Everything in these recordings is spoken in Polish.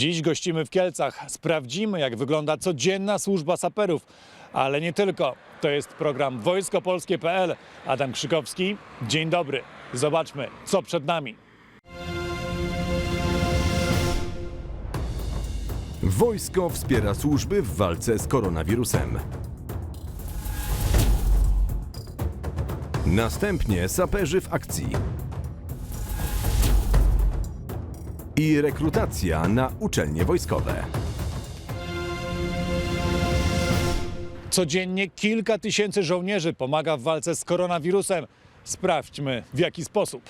Dziś gościmy w Kielcach. Sprawdzimy, jak wygląda codzienna służba saperów. Ale nie tylko. To jest program wojskopolskie.pl. Adam Krzykowski. Dzień dobry. Zobaczmy, co przed nami. Wojsko wspiera służby w walce z koronawirusem. Następnie saperzy w akcji. I rekrutacja na uczelnie wojskowe. Codziennie kilka tysięcy żołnierzy pomaga w walce z koronawirusem. Sprawdźmy, w jaki sposób.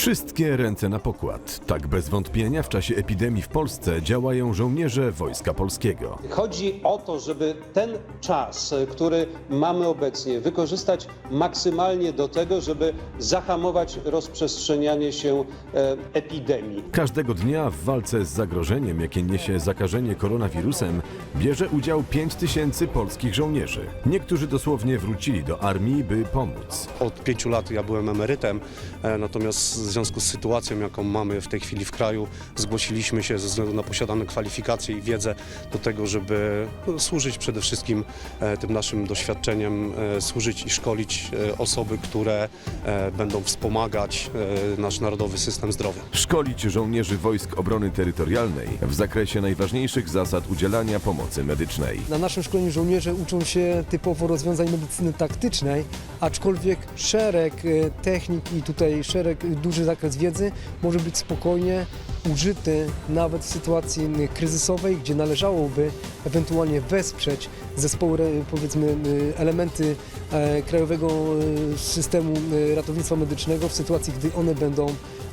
Wszystkie ręce na pokład. Tak bez wątpienia w czasie epidemii w Polsce działają żołnierze Wojska Polskiego. Chodzi o to, żeby ten czas, który mamy obecnie, wykorzystać maksymalnie do tego, żeby zahamować rozprzestrzenianie się e, epidemii. Każdego dnia w walce z zagrożeniem, jakie niesie zakażenie koronawirusem, bierze udział 5 tysięcy polskich żołnierzy. Niektórzy dosłownie wrócili do armii, by pomóc. Od pięciu lat ja byłem emerytem, e, natomiast związku z sytuacją, jaką mamy w tej chwili w kraju, zgłosiliśmy się ze względu na posiadane kwalifikacje i wiedzę do tego, żeby no, służyć przede wszystkim e, tym naszym doświadczeniem, e, służyć i szkolić e, osoby, które będą wspomagać nasz narodowy system zdrowia. Szkolić żołnierzy Wojsk Obrony Terytorialnej w zakresie najważniejszych zasad udzielania pomocy medycznej. Na naszym szkoleniu żołnierze uczą się typowo rozwiązań medycyny taktycznej, aczkolwiek szereg technik i tutaj szereg, e, duży zakres wiedzy może być spokojnie użyty nawet w sytuacji kryzysowej, gdzie należałoby ewentualnie wesprzeć zespoły, powiedzmy, elementy e, krajowego e, systemu e, ratownictwa medycznego w sytuacji, gdy one będą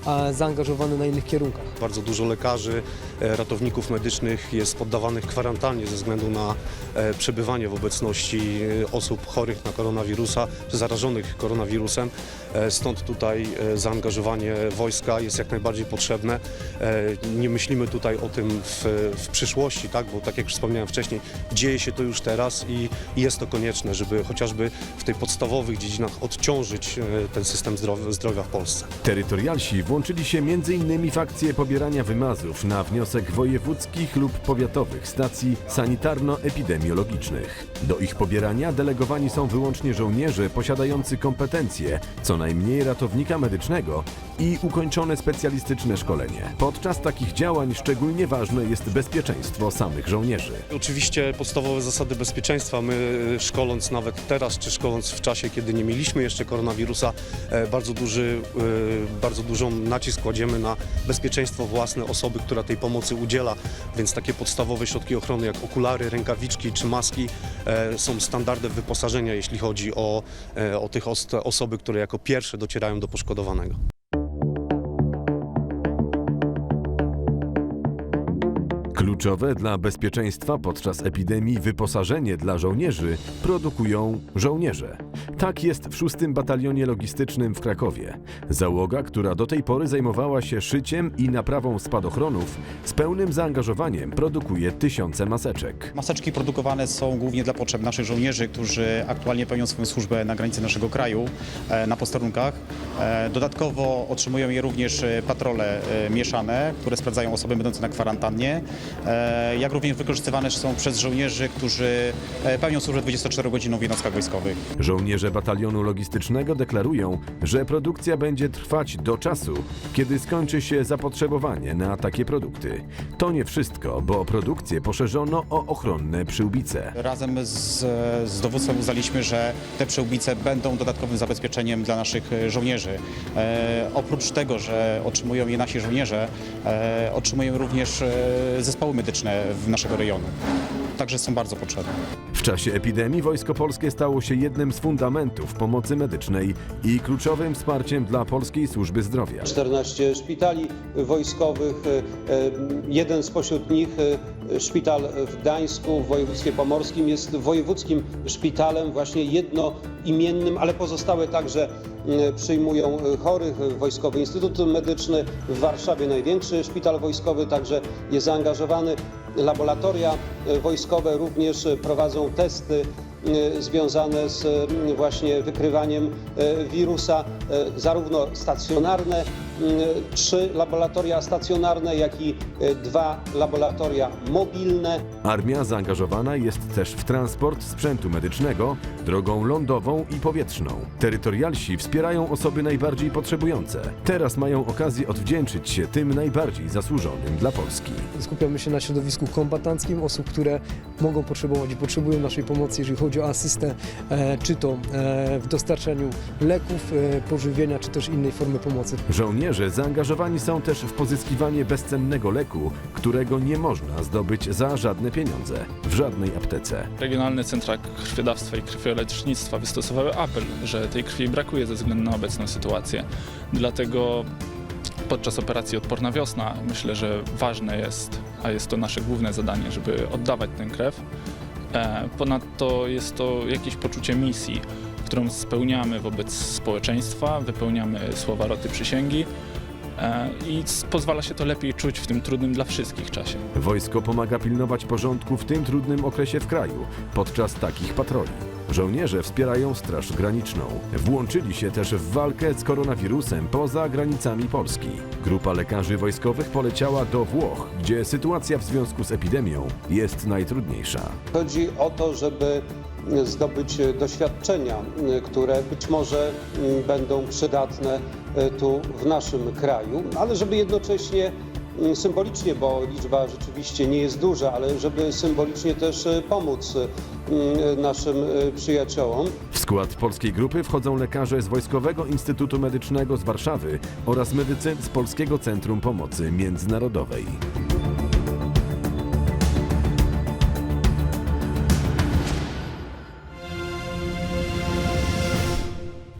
e, zaangażowane na innych kierunkach. Bardzo dużo lekarzy, e, ratowników medycznych jest poddawanych kwarantannie ze względu na e, przebywanie w obecności e, osób chorych na koronawirusa, czy zarażonych koronawirusem. Stąd tutaj zaangażowanie wojska jest jak najbardziej potrzebne. Nie myślimy tutaj o tym w, w przyszłości, tak? bo tak jak wspomniałem wcześniej, dzieje się to już teraz i jest to konieczne, żeby chociażby w tych podstawowych dziedzinach odciążyć ten system zdrowia, zdrowia w Polsce. Terytorialsi włączyli się m.in. w akcję pobierania wymazów na wniosek wojewódzkich lub powiatowych stacji sanitarno-epidemiologicznych. Do ich pobierania delegowani są wyłącznie żołnierze posiadający kompetencje, co najmniej ratownika medycznego i ukończone specjalistyczne szkolenie. Podczas takich działań szczególnie ważne jest bezpieczeństwo samych żołnierzy. Oczywiście podstawowe zasady bezpieczeństwa. My e, szkoląc nawet teraz, czy szkoląc w czasie, kiedy nie mieliśmy jeszcze koronawirusa, e, bardzo duży, e, bardzo dużą nacisk kładziemy na bezpieczeństwo własne osoby, która tej pomocy udziela, więc takie podstawowe środki ochrony jak okulary, rękawiczki czy maski e, są standardem wyposażenia, jeśli chodzi o, e, o tych os- osoby, które jako pierwsze docierają do poszkodowanego. Kluczowe dla bezpieczeństwa podczas epidemii wyposażenie dla żołnierzy produkują żołnierze. Tak jest w 6 Batalionie Logistycznym w Krakowie. Załoga, która do tej pory zajmowała się szyciem i naprawą spadochronów, z pełnym zaangażowaniem produkuje tysiące maseczek. Maseczki produkowane są głównie dla potrzeb naszych żołnierzy, którzy aktualnie pełnią swoją służbę na granicy naszego kraju, e, na posterunkach. E, Dodatkowo otrzymują je również e, patrole mieszane, które sprawdzają osoby będące na kwarantannie, jak również wykorzystywane są przez żołnierzy, którzy e, pełnią służbę 24 godziny w jednostkach wojskowych. Żołnierze Batalionu Logistycznego deklarują, że produkcja będzie trwać do czasu, kiedy skończy się zapotrzebowanie na takie produkty. To nie wszystko, bo produkcję poszerzono o ochronne przyłbice. Razem z, z dowództwem uznaliśmy, że te przyłbice będą dodatkowym zabezpieczeniem dla naszych e, żołnierzy. E, oprócz tego, że otrzymują je nasi żołnierze, e, otrzymują również e, zespoły medyczne w naszego rejonu. Także są bardzo potrzebne. W czasie epidemii Wojsko Polskie stało się jednym z fundamentów pomocy medycznej i kluczowym wsparciem dla polskiej służby zdrowia. 14 szpitali wojskowych, e, e, jeden spośród nich, e, szpital w Gdańsku w województwie pomorskim jest wojewódzkim szpitalem właśnie jednoimiennym, ale pozostałe także przyjmują chorych. Wojskowy Instytut Medyczny w Warszawie, największy szpital wojskowy, także jest zaangażowany. Laboratoria e, wojskowe również prowadzą testy e, związane z właśnie wykrywaniem e, wirusa, zarówno stacjonarne, trzy laboratoria stacjonarne, jak i e, dwa laboratoria mobilne. Armia zaangażowana jest też w transport sprzętu medycznego drogą lądową i powietrzną. Terytorialsi wspierają osoby najbardziej potrzebujące. Teraz mają okazję odwdzięczyć się tym najbardziej zasłużonym dla Polski. Skupiamy się na środowisku kombatanckim, osób, które mogą potrzebować i potrzebują naszej pomocy, jeżeli chodzi o asystę, e, czy to e, w dostarczaniu leków, e, pożywienia, czy też innej formy pomocy. Żołnierze zaangażowani są też w pozyskiwanie bezcennego leku, którego nie można zdobyć za żadne pieniądze w żadnej aptece. Regionalne centra krwiodawstwa i krwiolecznictwa wystosowały apel, że tej krwi brakuje ze względu na obecną sytuację. Dlatego podczas operacji Odporna Wiosna myślę, że ważne jest, a jest to nasze główne zadanie, żeby oddawać tę krew. E, Ponadto jest to jakieś poczucie misji, którą spełniamy wobec społeczeństwa, wypełniamy słowa roty przysięgi e, i pozwala się to lepiej czuć w tym trudnym dla wszystkich czasie. Wojsko pomaga pilnować porządku w tym trudnym okresie w kraju podczas takich patroli. Żołnierze wspierają Straż Graniczną. Włączyli się też w walkę z koronawirusem poza granicami Polski. Grupa lekarzy wojskowych poleciała do Włoch, gdzie sytuacja w związku z epidemią jest najtrudniejsza. Chodzi o to, żeby zdobyć doświadczenia, które być może będą przydatne tu w naszym kraju, ale żeby jednocześnie symbolicznie, bo liczba rzeczywiście nie jest duża, ale żeby symbolicznie też pomóc naszym przyjaciołom. W skład polskiej grupy wchodzą lekarze z Wojskowego Instytutu Medycznego z Warszawy oraz medycy z Polskiego Centrum Pomocy Międzynarodowej.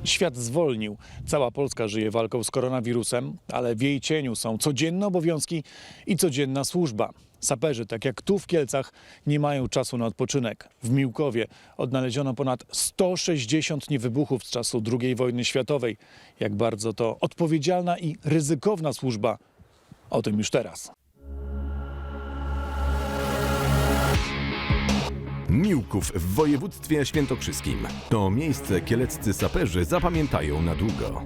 Świat zwolnił. Cała Polska żyje walką z koronawirusem, ale w jej cieniu są codzienne obowiązki i codzienna służba. Saperzy, tak jak tu w Kielcach, nie mają czasu na odpoczynek. W Miłkowie odnaleziono ponad 160 niewybuchów z czasu II wojny światowej. Jak bardzo to odpowiedzialna i ryzykowna służba, o tym już teraz. Miłków w województwie świętokrzyskim. To miejsce kieleccy saperzy zapamiętają na długo.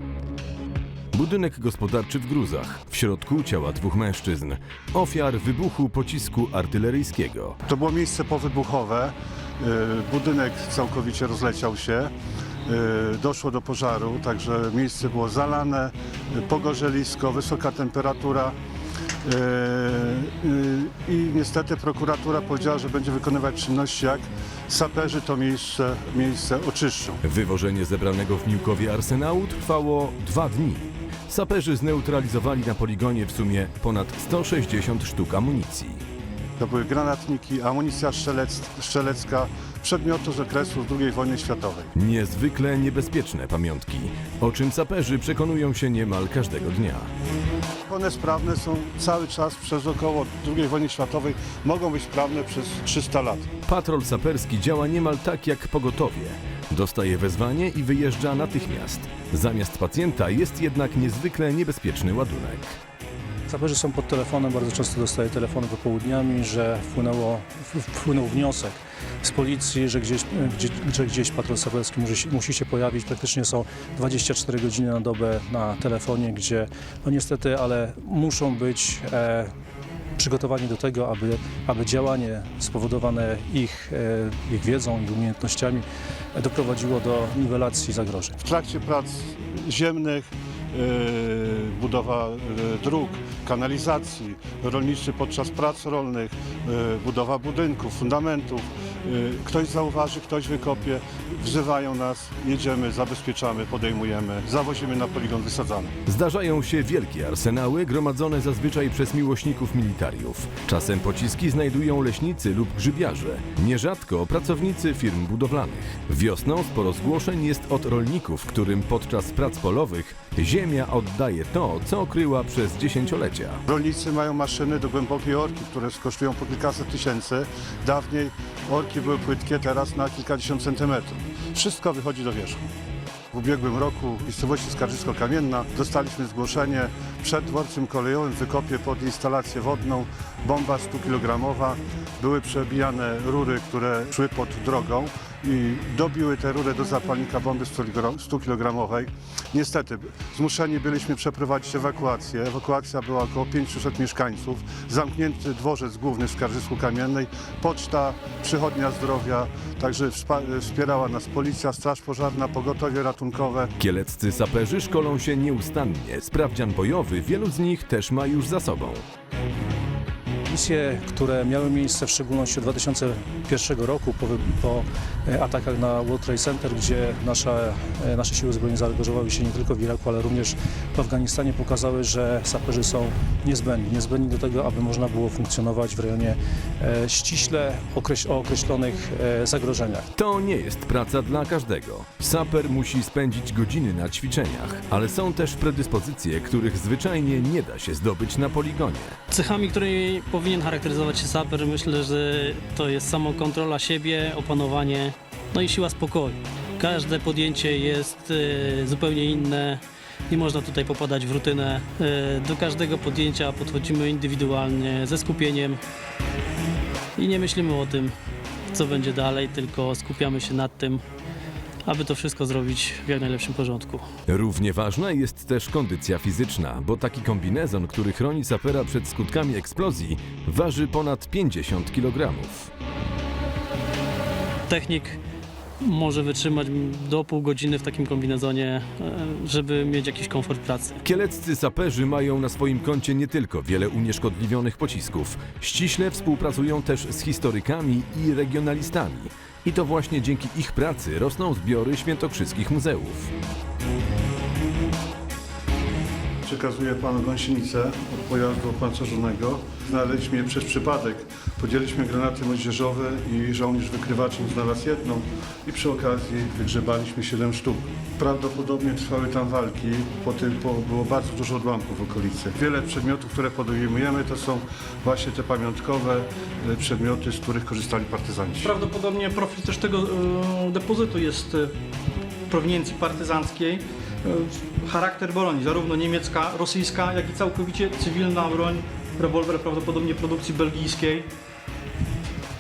Budynek gospodarczy w gruzach. W środku ciała dwóch mężczyzn. Ofiar wybuchu pocisku artyleryjskiego. To było miejsce powybuchowe. Y, Budynek całkowicie rozleciał się. Y, Doszło do pożaru, także miejsce było zalane, y, pogorzelisko, wysoka temperatura. Y, y, I niestety prokuratura powiedziała, że będzie wykonywać czynności, jak saperzy to miejsce, miejsce oczyszczą. Wywożenie zebranego w Miłkowie arsenału trwało dwa dni. Saperzy zneutralizowali na poligonie w sumie ponad 160 sztuk amunicji. To były granatniki, amunicja strzelec, strzelecka, przedmioty z okresu II wojny światowej. Niezwykle niebezpieczne pamiątki, o czym saperzy przekonują się niemal każdego dnia. One sprawne są cały czas przez około II wojny światowej, mogą być sprawne przez 300 lat. Patrol saperski działa niemal tak jak pogotowie. Dostaje wezwanie i wyjeżdża natychmiast. Zamiast pacjenta jest jednak niezwykle niebezpieczny ładunek. Saperzy są pod telefonem, bardzo często dostaję telefony popołudniami, że wpłynęło, wpłynął wniosek z policji, że gdzieś, gdzie, że gdzieś patrol musi, musi się pojawić. Praktycznie są 24 godziny na dobę na telefonie, gdzie no niestety, ale muszą być e, przygotowani do tego, aby, aby działanie spowodowane ich, e, ich wiedzą i umiejętnościami doprowadziło do niwelacji zagrożeń. W trakcie prac ziemnych, budowa yy, dróg, kanalizacji, rolniczy podczas prac rolnych, yy, budowa budynków, fundamentów. Yy, ktoś zauważy, ktoś wykopie, wzywają nas, jedziemy, zabezpieczamy, podejmujemy, zawozimy na poligon, wysadzamy. Zdarzają się wielkie arsenały gromadzone zazwyczaj przez miłośników militariów. Czasem pociski znajdują leśnicy lub grzybiarze, nierzadko pracownicy firm budowlanych. Wiosną sporo zgłoszeń jest od rolników, którym podczas prac polowych ziemia oddaje to, co kryła przez dziesięciolecia. Rolnicy mają maszyny do głębokiej orki, które kosztują po kilkaset tysięcy. Dawniej orki były płytkie, teraz na kilkadziesiąt centymetrów. Wszystko wychodzi do wierzchu. W ubiegłym roku w miejscowości Skarżysko-Kamienna dostaliśmy zgłoszenie przed dworcem kolejowym wykopie pod instalację wodną, bomba 100-kilogramowa. Były przebijane rury, które szły pod drogą i dobiły tę rurę do zapalnika bomby 100 kg. Niestety, zmuszeni byliśmy przeprowadzić ewakuację. Ewakuacja była około 500 mieszkańców. Zamknięty dworzec główny w Skarżysku Kamiennej, poczta, przychodnia zdrowia, także wspierała nas policja, straż pożarna, pogotowie ratunkowe. Kieleccy saperzy szkolą się nieustannie. Sprawdzian bojowy wielu z nich też ma już za sobą. Misje, które miały miejsce w szczególności od 2001 roku po, po e, atakach na World Trade Center, gdzie nasze, nasze siły zbrojne zaangażowały się nie tylko w Iraku, ale również w Afganistanie, pokazały, że saperzy są niezbędni. Niezbędni do tego, aby można było funkcjonować w rejonie e, ściśle o określonych e, zagrożeniach. To nie jest praca dla każdego. Saper musi spędzić godziny na ćwiczeniach, ale są też predyspozycje, których zwyczajnie nie da się zdobyć na poligonie. Cechami, którymi powinien charakteryzować się saper, myślę, że to jest samokontrola siebie, opanowanie, no i siła spokoju. Każde podjęcie jest e, zupełnie inne. Nie można tutaj popadać w rutynę. E, Do każdego podjęcia podchodzimy indywidualnie, ze skupieniem i nie myślimy o tym, co będzie dalej, tylko skupiamy się nad tym, aby to wszystko zrobić w jak najlepszym porządku. Równie ważna jest też kondycja fizyczna, bo taki kombinezon, który chroni sapera przed skutkami eksplozji, waży ponad 50 kg. technik może wytrzymać do pół godziny w takim kombinezonie, e, żeby mieć jakiś komfort pracy. Kieleccy saperzy mają na swoim koncie nie tylko wiele unieszkodliwionych pocisków, ściśle współpracują też z historykami i regionalistami. I to właśnie dzięki ich pracy rosną zbiory świętokrzyskich muzeów. Przekazuję panu gąsienicę pojazdu opancerzonego. Znaleźliśmy je przez przypadek. Podzieliśmy granaty moździerzowe i żołnierz wykrywaczem znalazł jedną i przy okazji wygrzebaliśmy 7 sztuk. Prawdopodobnie trwały tam walki, po tym było bardzo dużo odłamków w okolicy. Wiele przedmiotów, które podejmujemy, to są właśnie te pamiątkowe e, przedmioty, z których korzystali partyzanci. Prawdopodobnie profil też tego e, depozytu jest e, prowiniencji partyzanckiej. Charakter broni, zarówno niemiecka, rosyjska, jak i całkowicie cywilna broń, rewolwer prawdopodobnie produkcji belgijskiej.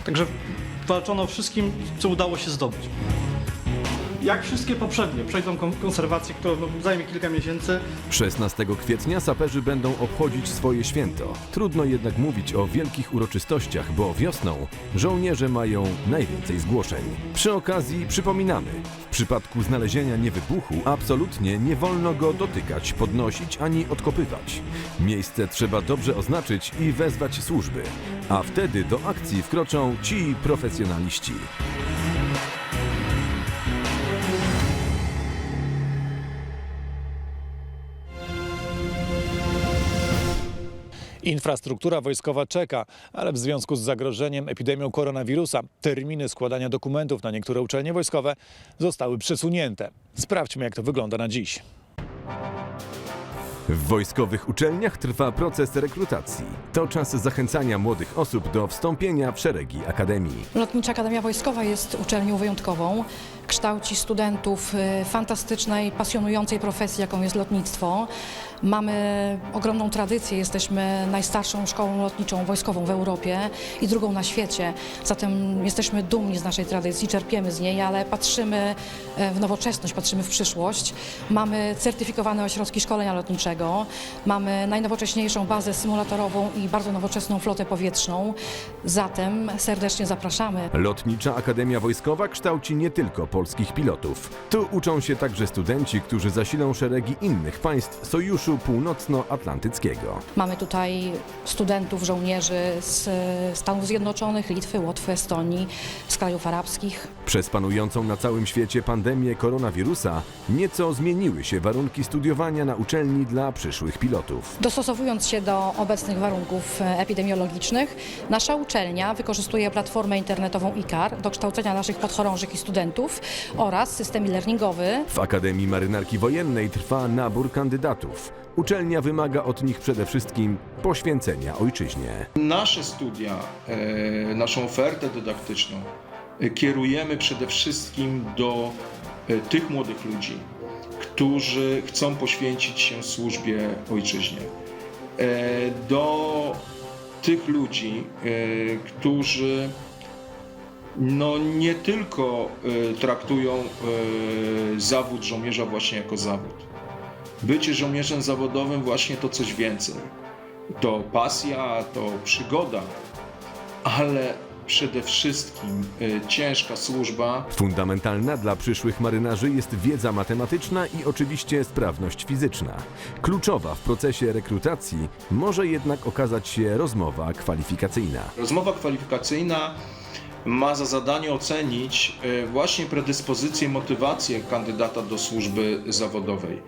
Także walczono wszystkim, co udało się zdobyć. Jak wszystkie poprzednie, przejdą kon- konserwację, która no, zajmie kilka miesięcy. 16 kwietnia saperzy będą obchodzić swoje święto. Trudno jednak mówić o wielkich uroczystościach, bo wiosną żołnierze mają najwięcej zgłoszeń. Przy okazji przypominamy, w przypadku znalezienia niewybuchu absolutnie nie wolno go dotykać, podnosić ani odkopywać. Miejsce trzeba dobrze oznaczyć i wezwać służby, a wtedy do akcji wkroczą ci profesjonaliści. Infrastruktura wojskowa czeka, ale w związku z zagrożeniem epidemią koronawirusa terminy składania dokumentów na niektóre uczelnie wojskowe zostały przesunięte. Sprawdźmy, jak to wygląda na dziś. W wojskowych uczelniach trwa proces rekrutacji. To czas zachęcania młodych osób do wstąpienia w szeregi akademii. Lotnicza Akademia Wojskowa jest uczelnią wyjątkową. Kształci studentów y, fantastycznej, pasjonującej profesji, jaką jest lotnictwo. Mamy ogromną tradycję, jesteśmy najstarszą szkołą lotniczą wojskową w Europie i drugą na świecie. Zatem jesteśmy dumni z naszej tradycji, czerpiemy z niej, ale patrzymy e, w nowoczesność, patrzymy w przyszłość. Mamy certyfikowane ośrodki szkolenia lotniczego, mamy najnowocześniejszą bazę symulatorową i bardzo nowoczesną flotę powietrzną. Zatem serdecznie zapraszamy. Lotnicza Akademia Wojskowa kształci nie tylko polskich pilotów. Tu uczą się także studenci, którzy zasilą szeregi innych państw Sojuszu Północnoatlantyckiego. Mamy tutaj studentów, żołnierzy z e, Stanów Zjednoczonych, Litwy, Łotwy, Estonii, z krajów arabskich. Przez panującą na całym świecie pandemię koronawirusa nieco zmieniły się warunki studiowania na uczelni dla przyszłych pilotów. Dostosowując się do obecnych warunków e, epidemiologicznych, nasza uczelnia wykorzystuje platformę internetową ICAR do kształcenia naszych podchorążych i studentów oraz system e-learningowy. W Akademii Marynarki Wojennej trwa nabór kandydatów. Uczelnia wymaga od nich przede wszystkim poświęcenia ojczyźnie. Nasze studia, e, naszą ofertę dydaktyczną e, kierujemy przede wszystkim do e, tych młodych ludzi, którzy chcą poświęcić się służbie ojczyźnie. E, Do tych ludzi, e, którzy no nie tylko y, traktują y, zawód żołnierza właśnie jako zawód. Bycie żołnierzem zawodowym właśnie to coś więcej. To pasja, to przygoda, ale przede wszystkim y, ciężka służba, Fundamentalna dla przyszłych marynarzy jest wiedza matematyczna i oczywiście sprawność fizyczna. Kluczowa w procesie rekrutacji może jednak okazać się rozmowa kwalifikacyjna. Rozmowa kwalifikacyjna ma za zadanie ocenić e, właśnie predyspozycje, motywację kandydata do służby zawodowej.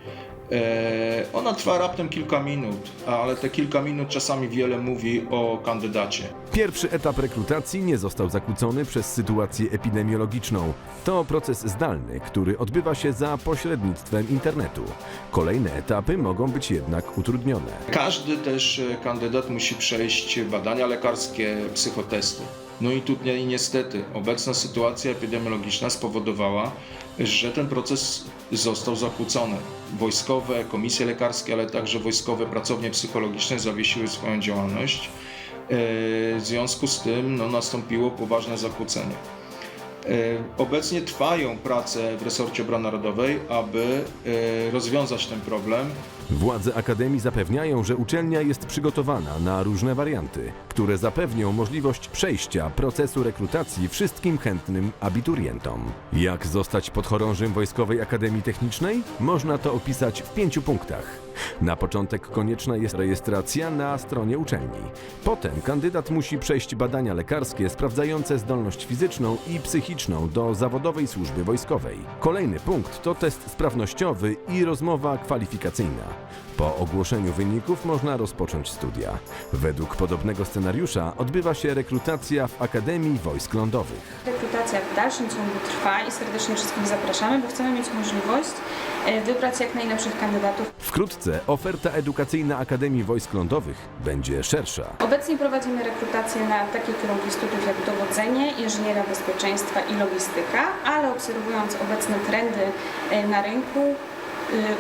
E, Ona trwa raptem kilka minut, ale te kilka minut czasami wiele mówi o kandydacie. Pierwszy etap rekrutacji nie został zakłócony przez sytuację epidemiologiczną. To proces zdalny, który odbywa się za pośrednictwem internetu. Kolejne etapy mogą być jednak utrudnione. Każdy też e, kandydat musi przejść badania lekarskie, psychotesty. No i tutaj niestety obecna sytuacja epidemiologiczna spowodowała, że ten proces został zakłócony. Wojskowe komisje lekarskie, ale także wojskowe pracownie psychologiczne zawiesiły swoją działalność. E, W związku z tym no, nastąpiło poważne zakłócenie. E, Obecnie trwają prace w resorcie obrony narodowej, aby e, rozwiązać ten problem. Władze Akademii zapewniają, że uczelnia jest przygotowana na różne warianty, które zapewnią możliwość przejścia procesu rekrutacji wszystkim chętnym abiturientom. Jak zostać podchorążym Wojskowej Akademii Technicznej? Można to opisać w pięciu punktach. Na początek konieczna jest rejestracja na stronie uczelni. Potem kandydat musi przejść badania lekarskie sprawdzające zdolność fizyczną i psychiczną do zawodowej służby wojskowej. Kolejny punkt to test sprawnościowy i rozmowa kwalifikacyjna. Po ogłoszeniu wyników można rozpocząć studia. Według podobnego scenariusza odbywa się rekrutacja w Akademii Wojsk Lądowych. Rekrutacja w dalszym ciągu trwa i serdecznie wszystkich zapraszamy, bo chcemy mieć możliwość e, wybrać jak najlepszych kandydatów. Wkrótce oferta edukacyjna Akademii Wojsk Lądowych będzie szersza. Obecnie prowadzimy rekrutację na takie kierunki studiów jak dowodzenie, inżynieria bezpieczeństwa i logistyka, ale obserwując obecne trendy e, na rynku,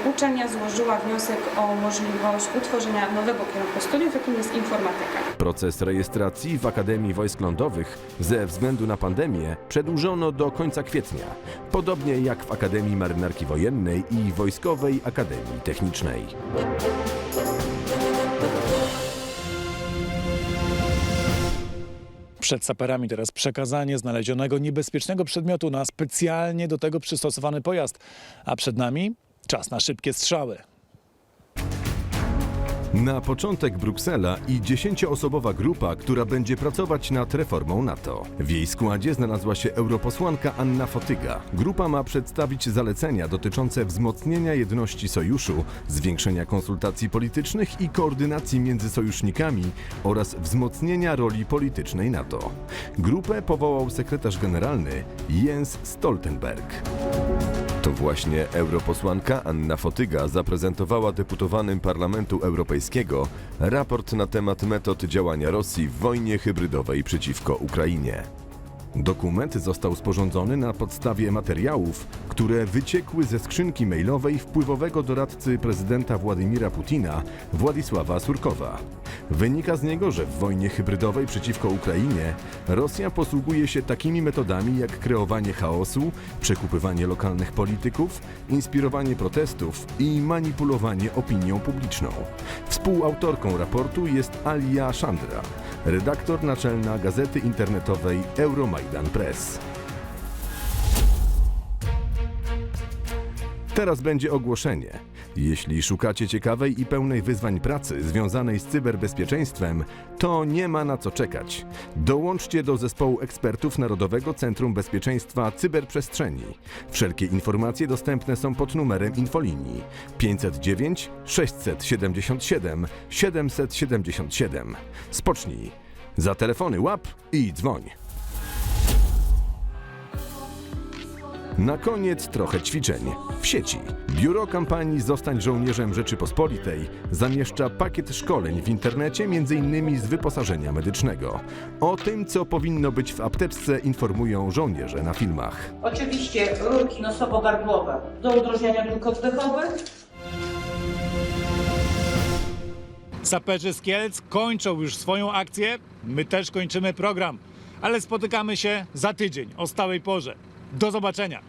uczelnia złożyła wniosek o możliwość utworzenia nowego kierunku studiów, jakim jest informatyka. Proces rejestracji w Akademii Wojsk Lądowych ze względu na pandemię przedłużono do końca kwietnia, podobnie jak w Akademii Marynarki Wojennej i Wojskowej Akademii Technicznej. Przed saperami teraz przekazanie znalezionego niebezpiecznego przedmiotu na specjalnie do tego przystosowany pojazd. A przed nami czas na szybkie strzały. Na początek Bruksela i dziesięcioosobowa grupa, która będzie pracować nad reformą NATO. W jej składzie znalazła się europosłanka Anna Fotyga. Grupa ma przedstawić zalecenia dotyczące wzmocnienia jedności sojuszu, zwiększenia konsultacji politycznych i koordynacji między sojusznikami oraz wzmocnienia roli politycznej NATO. Grupę powołał sekretarz generalny Jens Stoltenberg. To właśnie europosłanka Anna Fotyga zaprezentowała deputowanym Parlamentu Europejskiego raport na temat metod działania Rosji w wojnie hybrydowej przeciwko Ukrainie. Dokument został sporządzony na podstawie materiałów, które wyciekły ze skrzynki mailowej wpływowego doradcy prezydenta Władimira Putina, Władysława Surkowa. Wynika z niego, że w wojnie hybrydowej przeciwko Ukrainie Rosja posługuje się takimi metodami jak kreowanie chaosu, przekupywanie lokalnych polityków, inspirowanie protestów i manipulowanie opinią publiczną. Współautorką raportu jest Alia Chandra, redaktor naczelna gazety internetowej Euromaidan Press. Teraz będzie ogłoszenie. Jeśli szukacie ciekawej i pełnej wyzwań pracy związanej z cyberbezpieczeństwem, to nie ma na co czekać. Dołączcie do zespołu ekspertów Narodowego Centrum Bezpieczeństwa Cyberprzestrzeni. Wszelkie informacje dostępne są pod numerem infolinii 509 677 777. Spocznij. Za telefony łap i dzwoń. Na koniec trochę ćwiczeń. W sieci. Biuro kampanii Zostań żołnierzem Rzeczypospolitej zamieszcza pakiet szkoleń w internecie m.in. z wyposażenia medycznego. O tym, co powinno być w apteczce informują żołnierze na filmach. Oczywiście rurki nosowo-gardłowe do udrożniania dróg oddechowych, Saperzy z Kielc kończą już swoją akcję. My też kończymy program. ale spotykamy się za tydzień o stałej porze. Do zobaczenia.